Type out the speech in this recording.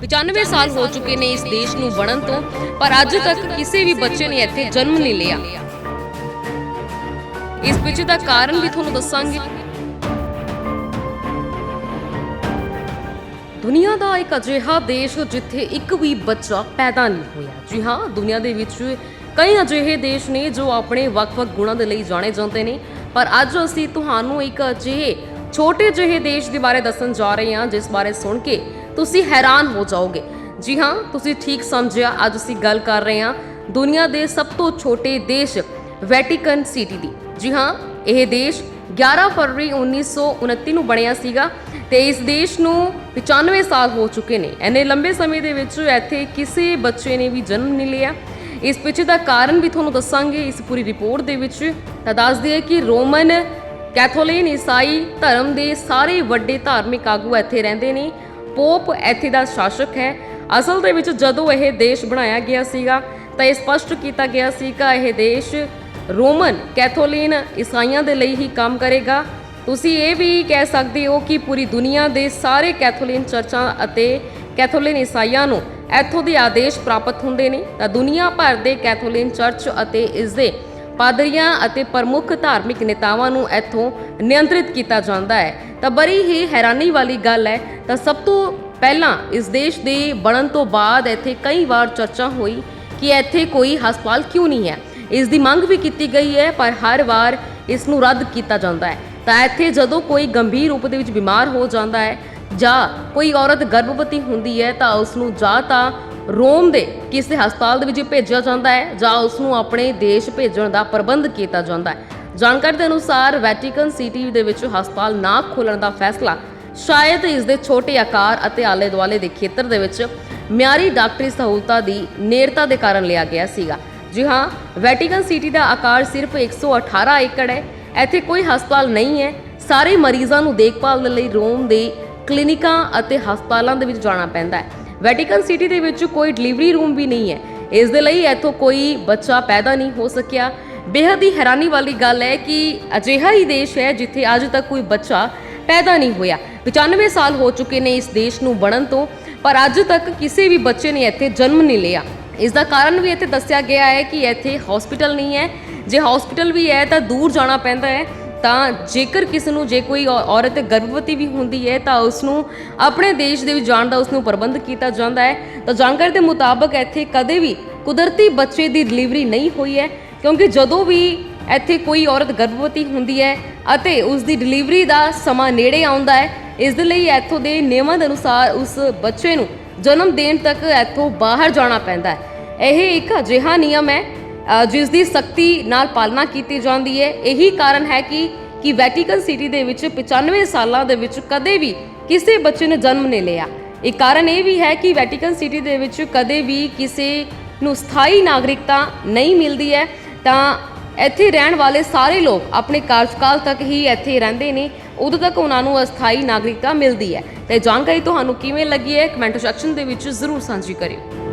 95 ਸਾਲ ਹੋ ਚੁੱਕੇ ਨੇ ਇਸ ਦੇਸ਼ ਨੂੰ ਬਣਨ ਤੋਂ, ਪਰ ਅੱਜ ਤੱਕ ਕਿਸੇ ਵੀ ਬੱਚੇ ਨੇ ਇੱਥੇ ਜਨਮ ਨਹੀਂ ਲਿਆ। ਇਸ ਪਿੱਛੇ ਦਾ ਕਾਰਨ ਵੀ ਤੁਹਾਨੂੰ ਦੱਸਾਂਗੇ। ਦੁਨੀਆ ਦਾ ਇੱਕ ਅਜਿਹਾ ਦੇਸ਼ ਜਿੱਥੇ ਇੱਕ ਵੀ ਬੱਚਾ ਪੈਦਾ ਨਹੀਂ ਹੋਇਆ। ਜੀ ਹਾਂ, ਦੁਨੀਆ ਦੇ ਵਿੱਚ ਕਈ ਅਜਿਹੇ ਦੇਸ਼ ਨੇ ਜੋ ਆਪਣੇ ਵੱਖ-ਵੱਖ ਗੁਣਾਂ ਦੇ ਲਈ ਜਾਣੇ ਜਾਂਦੇ ਨੇ, ਪਰ ਅੱਜ ਅਸੀਂ ਤੁਹਾਨੂੰ ਇੱਕ ਅਜਿਹੇ ਛੋਟੇ ਜਿਹੇ ਦੇਸ਼ ਦੇ ਬਾਰੇ ਦੱਸਣ ਜਾ ਰਹੇ ਹਾਂ, ਜਿਸ ਬਾਰੇ ਸੁਣ ਕੇ ਤੁਸੀਂ ਹੈਰਾਨ ਹੋ ਜਾਓਗੇ। ਜੀ ਹਾਂ, ਤੁਸੀਂ ਠੀਕ ਸਮਝਿਆ, ਅੱਜ ਅਸੀਂ ਗੱਲ ਕਰ ਰਹੇ ਹਾਂ ਦੁਨੀਆ ਦੇ ਸਭ ਤੋਂ ਛੋਟੇ ਦੇਸ਼ ਵੈਟੀਕਨ ਸਿਟੀ ਦੀ। ਜੀ ਹਾਂ, ਇਹ ਦੇਸ਼ 11 ਫਰਵਰੀ 1929 ਨੂੰ ਬਣਿਆ ਸੀਗਾ ਤੇ ਇਸ ਦੇਸ਼ ਨੂੰ 95 ਸਾਲ ਹੋ ਚੁੱਕੇ ਨੇ। ਐਨੇ ਲੰਬੇ ਸਮੇਂ ਦੇ ਵਿੱਚ ਇੱਥੇ ਕਿਸੇ ਬੱਚੇ ਨੇ ਵੀ ਜਨਮ ਨਹੀਂ ਲਿਆ। ਇਸ ਪਿੱਛੇ ਦਾ ਕਾਰਨ ਵੀ ਤੁਹਾਨੂੰ ਦੱਸਾਂਗੇ, ਇਸ ਪੂਰੀ ਰਿਪੋਰਟ ਦੇ ਵਿੱਚ ਤਾਂ ਦੱਸ ਦਈਏ ਕਿ ਰੋਮਨ ਕੈਥੋਲਿਕ ਈਸਾਈ ਧਰਮ ਦੇ ਸਾਰੇ ਵੱਡੇ ਧਾਰਮਿਕ ਆਗੂ ਇੱਥੇ ਰਹਿੰਦੇ ਨੇ। ਪੋਪ ਇੱਥੇ ਦਾ ਸ਼ਾਸਕ ਹੈ। ਅਸਲ ਦੇ ਵਿੱਚ ਜਦੋਂ ਇਹ ਦੇਸ਼ ਬਣਾਇਆ ਗਿਆ ਸੀਗਾ, ਤਾਂ ਇਹ ਸਪਸ਼ਟ ਕੀਤਾ ਗਿਆ ਸੀ ਕਿ ਇਹ ਦੇਸ਼ ਰੋਮਨ ਕੈਥੋਲਿਕ ਈਸਾਈਆਂ ਦੇ ਲਈ ਹੀ ਕੰਮ ਕਰੇਗਾ। ਤੁਸੀਂ ਇਹ ਵੀ ਕਹਿ ਸਕਦੇ ਹੋ ਕਿ ਪੂਰੀ ਦੁਨੀਆ ਦੇ ਸਾਰੇ ਕੈਥੋਲਿਕ ਚਰਚਾਂ ਅਤੇ ਕੈਥੋਲਿਕ ਈਸਾਈਆਂ ਨੂੰ ਇੱਥੋਂ ਦੇ ਆਦੇਸ਼ ਪ੍ਰਾਪਤ ਹੁੰਦੇ ਨੇ। ਤਾਂ ਦੁਨੀਆ ਭਰ ਦੇ ਕੈਥੋਲਿਕ ਚਰਚ ਅਤੇ ਇਸ ਦੇ ਪਾਦਰੀਆਂ ਅਤੇ ਪ੍ਰਮੁੱਖ ਧਾਰਮਿਕ ਨੇਤਾਵਾਂ ਨੂੰ ਇੱਥੋਂ ਨਿਯੰਤਰਿਤ ਕੀਤਾ ਜਾਂਦਾ ਹੈ। ਤਾਂ ਬੜੀ ਹੀ ਹੈਰਾਨੀ ਵਾਲੀ ਗੱਲ ਹੈ, ਤਾਂ ਸਭ ਤੋਂ ਪਹਿਲਾਂ ਇਸ ਦੇਸ਼ ਦੇ ਬਣਨ ਤੋਂ ਬਾਅਦ ਇੱਥੇ ਕਈ ਵਾਰ ਚਰਚਾ ਹੋਈ ਕਿ ਇੱਥੇ ਕੋਈ ਹਸਪਤਾਲ ਕਿਉਂ ਨਹੀਂ ਹੈ। ਇਸ ਦੀ ਮੰਗ ਵੀ ਕੀਤੀ ਗਈ ਹੈ, ਪਰ ਹਰ ਵਾਰ ਇਸ ਨੂੰ ਰੱਦ ਕੀਤਾ ਜਾਂਦਾ ਹੈ। ਤਾਂ ਇੱਥੇ ਜਦੋਂ ਕੋਈ ਗੰਭੀਰ ਰੂਪ ਦੇ ਵਿੱਚ ਬਿਮਾਰ ਹੋ ਜਾਂਦਾ ਹੈ ਜਾਂ ਕੋਈ ਔਰਤ ਗਰਭਵਤੀ ਹੁੰਦੀ ਹੈ, ਤਾਂ ਉਸ ਨੂੰ ਜਾਂ ਤਾਂ ਰੋਮ ਦੇ ਕਿਸੇ ਹਸਪਤਾਲ ਦੇ ਵਿੱਚ ਭੇਜਿਆ ਜਾਂਦਾ ਹੈ ਜਾਂ ਉਸ ਨੂੰ ਆਪਣੇ ਦੇਸ਼ ਭੇਜਣ ਦਾ ਪ੍ਰਬੰਧ ਕੀਤਾ ਜਾਂਦਾ ਹੈ। ਜਾਣਕਾਰੀ ਦੇ ਅਨੁਸਾਰ ਵੈਟੀਕਨ ਸਿਟੀ ਦੇ ਵਿੱਚ ਹਸਪਤਾਲ ਨਾ ਖੋਲਣ ਦਾ ਫੈਸਲਾ ਸ਼ਾਇਦ ਇਸ ਦੇ ਛੋਟੇ ਆਕਾਰ ਅਤੇ ਆਲੇ-ਦੁਆਲੇ ਦੇ ਖੇਤਰ ਦੇ ਵਿੱਚ ਮਿਆਰੀ ਡਾਕਟਰੀ ਸਹੂਲਤਾਂ ਦੀ ਨੇੜਤਾ ਦੇ ਕਾਰਨ ਲਿਆ ਗਿਆ ਸੀਗਾ। ਜੀ ਹਾਂ, ਵੈਟੀਕਨ ਸਿਟੀ ਦਾ ਆਕਾਰ ਸਿਰਫ 118 ਏਕੜ ਹੈ। ਇੱਥੇ ਕੋਈ ਹਸਪਤਾਲ ਨਹੀਂ ਹੈ। ਸਾਰੇ ਮਰੀਜ਼ਾਂ ਨੂੰ ਦੇਖਭਾਲ ਦੇ ਲਈ ਰੋਮ ਦੇ ਕਲੀਨਿਕਾਂ ਅਤੇ ਹਸਪਤਾਲਾਂ ਦੇ ਵਿੱਚ ਜਾਣਾ ਪੈਂਦਾ ਹੈ। ਵੈਟੀਕਨ ਸਿਟੀ ਦੇ ਵਿੱਚ ਕੋਈ ਡਿਲੀਵਰੀ ਰੂਮ ਵੀ ਨਹੀਂ ਹੈ। ਇਸ ਦੇ ਲਈ ਇੱਥੋਂ ਕੋਈ ਬੱਚਾ ਪੈਦਾ ਨਹੀਂ ਹੋ ਸਕਿਆ। ਬੇਹੱਦ ਹੀ ਹੈਰਾਨੀ ਵਾਲੀ ਗੱਲ ਹੈ ਕਿ ਅਜਿਹਾ ਹੀ ਦੇਸ਼ ਹੈ ਜਿੱਥੇ ਅੱਜ ਤੱਕ ਕੋਈ ਬੱਚਾ ਪੈਦਾ ਨਹੀਂ ਹੋਇਆ। 95 ਸਾਲ ਹੋ ਚੁੱਕੇ ਨੇ ਇਸ ਦੇਸ਼ ਨੂੰ ਬਣਨ ਤੋਂ, ਪਰ ਅੱਜ ਤੱਕ ਕਿਸੇ ਵੀ ਬੱਚੇ ਨੇ ਇੱਥੇ ਜਨਮ ਨਹੀਂ ਲਿਆ। ਇਸ ਦਾ ਕਾਰਨ ਵੀ ਇੱਥੇ ਦੱਸਿਆ ਗਿਆ ਹੈ ਕਿ ਇੱਥੇ ਹਸਪੀਟਲ ਨਹੀਂ ਹੈ। ਜੇ ਹਸਪੀਟਲ ਵੀ ਹੈ ਤਾਂ ਦੂਰ ਜਾਣਾ ਪੈਂਦਾ ਹੈ। ਤਾਂ ਜੇਕਰ ਕਿਸੇ ਨੂੰ ਜੇ ਕੋਈ ਔ- ਔਰਤ ਗਰਭਵਤੀ ਵੀ ਹੁੰਦੀ ਹੈ, ਤਾਂ ਉਸ ਨੂੰ ਆਪਣੇ ਦੇਸ਼ ਦੇ ਵਿੱਚ ਜਾਣ ਦਾ ਉਸ ਨੂੰ ਪ੍ਰਬੰਧ ਕੀਤਾ ਜਾਂਦਾ ਹੈ। ਤਾਂ ਜਾਣਕਾਰੀ ਦੇ ਮੁਤਾਬਕ ਇੱਥੇ ਕਦੇ ਵੀ ਕੁਦਰਤੀ ਬੱਚੇ ਦੀ ਡਿਲੀਵਰੀ ਨਹੀਂ ਹੋਈ ਹੈ, ਕਿਉਂਕਿ ਜਦੋਂ ਵੀ ਇੱਥੇ ਕੋਈ ਔਰਤ ਗਰਭਵਤੀ ਹੁੰਦੀ ਹੈ ਅਤੇ ਉਸ ਦੀ ਡਿਲੀਵਰੀ ਦਾ ਸਮਾਂ ਨੇੜੇ ਆਉਂਦਾ ਹੈ, ਇਸ ਦੇ ਲਈ ਇੱਥੋਂ ਦੇ ਨਿਯਮਾਂ ਦੇ ਅਨੁਸਾਰ ਉਸ ਬੱਚੇ ਨੂੰ ਜਨਮ ਦੇਣ ਤੱਕ ਇੱਥੋਂ ਬਾਹਰ ਜਾਣਾ ਪੈਂਦਾ ਹੈ। ਇਹ ਇੱਕ ਅਜਿਹਾ ਨਿਯਮ ਹੈ ਜਿਸ ਦੀ ਸਖਤੀ ਨਾਲ ਪਾਲਣਾ ਕੀਤੀ ਜਾਂਦੀ ਹੈ। ਇਹੀ ਕਾਰਨ ਹੈ ਕਿ ਕਿ ਵੈਟੀਕਨ ਸਿਟੀ ਦੇ ਵਿੱਚ 95 ਸਾਲਾਂ ਦੇ ਵਿੱਚ ਕਦੇ ਵੀ ਕਿਸੇ ਬੱਚੇ ਨੇ ਜਨਮ ਨਹੀਂ ਲਿਆ। ਇੱਕ ਕਾਰਨ ਇਹ ਵੀ ਹੈ ਕਿ ਵੈਟੀਕਨ ਸਿਟੀ ਦੇ ਵਿੱਚ ਕਦੇ ਵੀ ਕਿਸੇ ਨੂੰ ਸਥਾਈ ਨਾਗਰਿਕਤਾ ਨਹੀਂ ਮਿਲਦੀ ਹੈ। ਤਾਂ ਇੱਥੇ ਰਹਿਣ ਵਾਲੇ ਸਾਰੇ ਲੋਕ ਆਪਣੇ ਕਾਰਜਕਾਲ ਤੱਕ ਹੀ ਇੱਥੇ ਰਹਿੰਦੇ ਨੇ। ਉਦੋਂ ਤੱਕ ਉਹਨਾਂ ਨੂੰ ਅਸਥਾਈ ਨਾਗਰਿਕਤਾ ਮਿਲਦੀ ਹੈ। ਤੇ ਜਾਣਕਾਰੀ ਤੁਹਾਨੂੰ ਕਿਵੇਂ ਲੱਗੀ ਹੈ, ਕਮੈਂਟ ਸੈਕਸ਼ਨ ਦੇ ਵਿੱਚ ਜ਼ਰੂਰ ਸਾਂਝੀ ਕਰਿਓ।